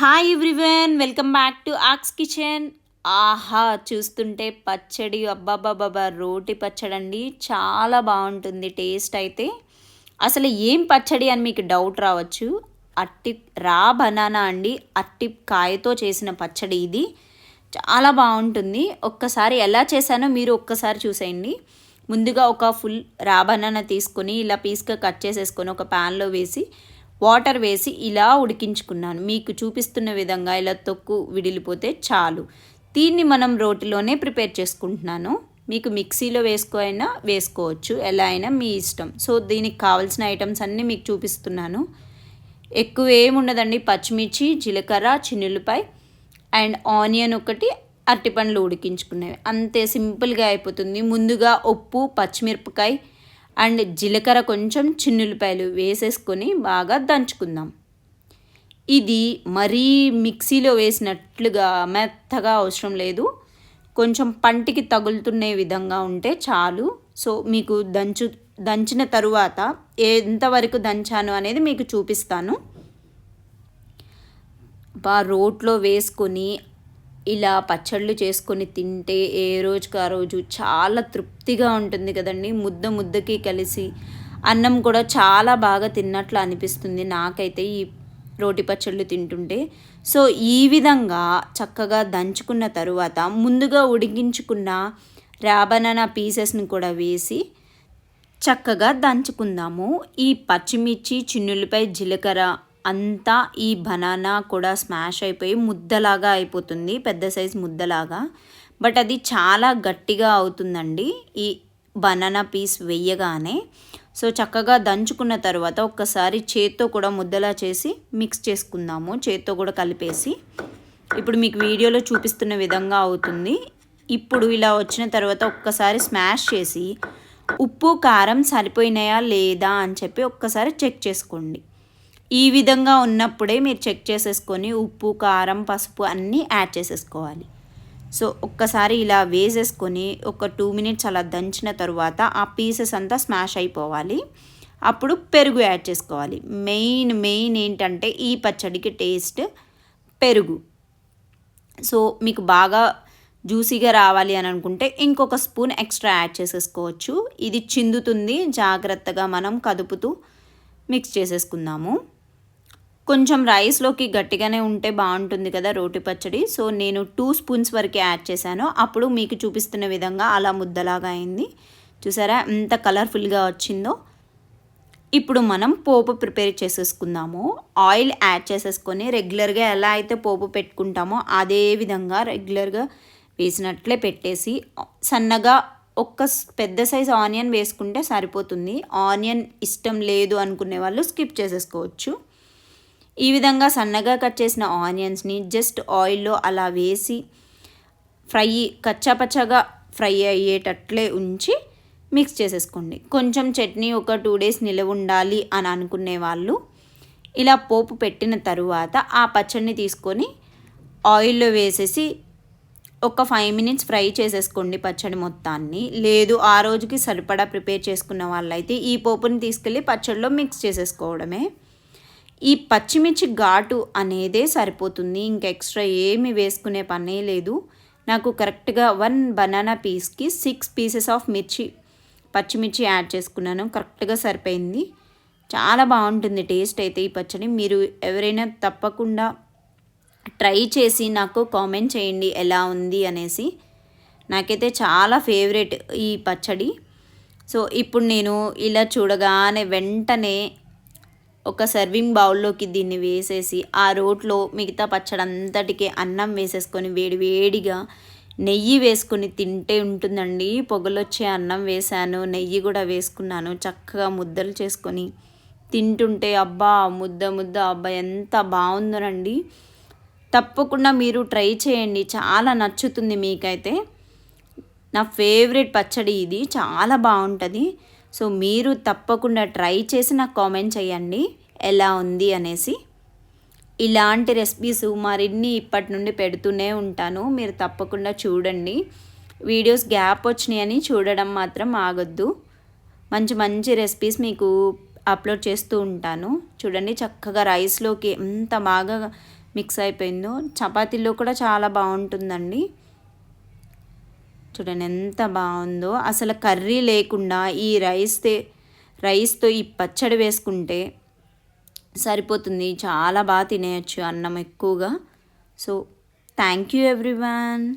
Hi everyone welcome back to ox kitchen ఆహా చూస్తుంటే పచ్చడి అబ్బాబాబాబా రోటి పచ్చడి అండి చాలా బాగుంటుంది టేస్ట్ అయితే. అసలు ఏం పచ్చడి అని మీకు డౌట్ రావచ్చు? అట్టి రా బనానా అండి. అట్టి కాయతో చేసిన పచ్చడి ఇది. చాలా బాగుంటుంది. ఒక్కసారి ఎలా చేశానో మీరు ఒక్కసారి చూసేయండి. ముందుగా ఒక ఫుల్ రా బనానా తీసుకొని ఇలా పీస్గా కట్ చేసేసుకొని ఒక ప్యాన్లో వేసి వాటర్ వేసి ఇలా ఉడికించుకున్నాను. మీకు చూపిస్తున్న విధంగా ఇలా తొక్కు విడిలిపోతే చాలు. దీన్ని మనం రోటిలోనే ప్రిపేర్ చేసుకుంటున్నాను. మీకు మిక్సీలో వేసుకో అయినా వేసుకోవచ్చు. ఎలా అయినా మీ ఇష్టం. సో దీనికి కావాల్సిన ఐటమ్స్ అన్నీ మీకు చూపిస్తున్నాను. ఎక్కువ ఏముండదండి పచ్చిమిర్చి జీలకర్ర చిన్నులపై అండ్ ఆనియన్ ఒకటి అరటిపండ్లు ఉడికించుకునేవి. అంతే సింపుల్గా అయిపోతుంది. ముందుగా ఉప్పు పచ్చిమిరపకాయ అండ్ జీలకర్ర కొంచెం చిన్నులపాయలు వేసేసుకొని బాగా దంచుకుందాం. ఇది మరీ మిక్సీలో వేసినట్లుగా మెత్తగా అవసరం లేదు. కొంచెం పంటికి తగులుతునే విధంగా ఉంటే చాలు. సో మీకు దంచు దంచిన తరువాత ఎంతవరకు దంచాను అనేది మీకు చూపిస్తాను. బా రోట్లో వేసుకొని ఇలా పచ్చళ్ళు చేసుకొని తింటే ఏ రోజుకి ఆ రోజు చాలా తృప్తిగా ఉంటుంది కదండి. ముద్ద ముద్దకి కలిసి అన్నం కూడా చాలా బాగా తిన్నట్లు అనిపిస్తుంది నాకైతే ఈ రోటి పచ్చళ్ళు తింటుంటే. సో ఈ విధంగా చక్కగా దంచుకున్న తరువాత ముందుగా ఉడికించుకున్న రాబనానా పీసెస్ని కూడా వేసి చక్కగా దంచుకుందాము. ఈ పచ్చిమిర్చి చిన్నులపై జీలకర్ర అంతా ఈ బనానా కూడా స్మాష్ అయిపోయి ముద్దలాగా అయిపోతుంది పెద్ద సైజ్ ముద్దలాగా. బట్ అది చాలా గట్టిగా అవుతుందండి ఈ బనానా పీస్ వెయ్యగానే సో చక్కగా దంచుకున్న తర్వాత ఒక్కసారి చేత్తో కూడా ముద్దలా చేసి మిక్స్ చేసుకుందాము చేత్తో కూడా కలిపేసి. ఇప్పుడు మీకు వీడియోలో చూపిస్తున్న విధంగా అవుతుంది. ఇప్పుడు ఇలా వచ్చిన తర్వాత ఒక్కసారి స్మాష్ చేసి ఉప్పు కారం సరిపోయినాయా లేదా? అని చెప్పి ఒక్కసారి చెక్ చేసుకోండి. ఈ విధంగా ఉన్నప్పుడే మీరు చెక్ చేసేసుకొని ఉప్పు కారం పసుపు అన్నీ యాడ్ చేసేసుకోవాలి. సో ఒక్కసారి ఇలా వేసేసుకొని ఒక టూ మినిట్స్ అలా దంచిన తర్వాత ఆ పీసెస్ అంతా స్మాష్ అయిపోవాలి. అప్పుడు పెరుగు యాడ్ చేసుకోవాలి. మెయిన్ మెయిన్ ఏంటంటే ఈ పచ్చడికి టేస్ట్ పెరుగు. సో మీకు బాగా జ్యూసీగా రావాలి అని అనుకుంటే ఇంకొక స్పూన్ ఎక్స్ట్రా యాడ్ చేసేసుకోవచ్చు. ఇది చిందుతుంది జాగ్రత్తగా మనం కదుపుతూ మిక్స్ చేసేసుకుందాము. కొంచెం రైస్లోకి గట్టిగానే ఉంటే బాగుంటుంది కదా రోటి పచ్చడి. సో నేను టూ స్పూన్స్ వరకు యాడ్ చేశాను. అప్పుడు మీకు చూపిస్తున్న విధంగా అలా ముద్దలాగా అయింది. చూసారా? ఎంత కలర్ఫుల్గా వచ్చిందో. ఇప్పుడు మనం పోపు ప్రిపేర్ చేసేసుకుందాము. ఆయిల్ యాడ్ చేసేసుకొని రెగ్యులర్గా ఎలా అయితే పోపు పెట్టుకుంటామో అదే విధంగా రెగ్యులర్గా వేసినట్లే పెట్టేసి సన్నగా ఒక్క పెద్ద సైజ్ ఆనియన్ వేసుకుంటే సరిపోతుంది. ఆనియన్ ఇష్టం లేదు అనుకునే వాళ్ళు స్కిప్ చేసేసుకోవచ్చు. ఈ విధంగా సన్నగా కట్ చేసిన ఆనియన్స్ని జస్ట్ ఆయిల్లో అలా వేసి ఫ్రై కచ్చాపచ్చగా ఫ్రై అయ్యేటట్లే ఉంచి మిక్స్ చేసేసుకోండి. కొంచెం చట్నీ ఒక టూ డేస్ నిలవ ఉండాలి అని అనుకునే వాళ్ళు ఇలా పోపు పెట్టిన తరువాత ఆ పచ్చడిని తీసుకొని ఆయిల్లో వేసేసి ఒక ఫైవ్ మినిట్స్ ఫ్రై చేసేసుకోండి పచ్చడి మొత్తాన్ని. లేదు ఆ రోజుకి సరిపడా ప్రిపేర్ చేసుకున్న వాళ్ళైతే ఈ పోపుని తీసుకెళ్ళి పచ్చడిలో మిక్స్ చేసేసుకోవడమే. ఈ పచ్చిమిర్చి ఘాటు అనేదే సరిపోతుంది. ఇంక ఎక్స్ట్రా ఏమి వేసుకునే పనే లేదు. నాకు కరెక్ట్గా వన్ బనానా పీస్కి సిక్స్ పీసెస్ ఆఫ్ మిర్చి పచ్చిమిర్చి యాడ్ చేసుకున్నాను. కరెక్ట్గా సరిపోయింది. చాలా బాగుంటుంది టేస్ట్ అయితే ఈ పచ్చడి. మీరు ఎవరైనా తప్పకుండా ట్రై చేసి నాకు కామెంట్ చేయండి ఎలా ఉంది అనేసి. నాకైతే చాలా ఫేవరెట్ ఈ పచ్చడి. సో ఇప్పుడు నేను ఇలా చూడగానే వెంటనే ఒక సర్వింగ్ బౌల్లోకి దీన్ని వేసేసి ఆ రోట్లో మిగతా పచ్చడి అంతటికి అన్నం వేసేసుకొని వేడివేడిగా నెయ్యి వేసుకొని తింటే ఉంటుందండి. పొగలొచ్చే అన్నం వేశాను నెయ్యి కూడా వేసుకున్నాను. చక్కగా ముద్దలు చేసుకొని తింటుంటే అబ్బా ముద్ద ముద్ద అబ్బా ఎంత బాగుందోనండి. తప్పకుండా మీరు ట్రై చేయండి. చాలా నచ్చుతుంది మీకైతే. నా ఫేవరెట్ పచ్చడి ఇది. చాలా బాగుంటుంది. సో మీరు తప్పకుండా ట్రై చేసి నాకు కామెంట్ చేయండి. ఎలా ఉంది అనేసి. ఇలాంటి రెసిపీస్ మరిన్ని ఇప్పటి నుండి పెడుతూనే ఉంటాను. మీరు తప్పకుండా చూడండి. వీడియోస్ గ్యాప్ వచ్చినాయని చూడడం మాత్రం ఆగొద్దు. మంచి మంచి రెసిపీస్ మీకు అప్లోడ్ చేస్తూ ఉంటాను. చూడండి చక్కగా రైస్లోకి ఎంత బాగా మిక్స్ అయిపోయిందో. చపాతీలో కూడా చాలా బాగుంటుందండి. చూడండి ఎంత బాగుందో. అసలు కర్రీ లేకుండా ఈ రైస్ రైస్తో ఈ పచ్చడి వేసుకుంటే సరిపోతుంది. చాలా బాగా తినేయచ్చు అన్నం ఎక్కువగా. So thank you everyone.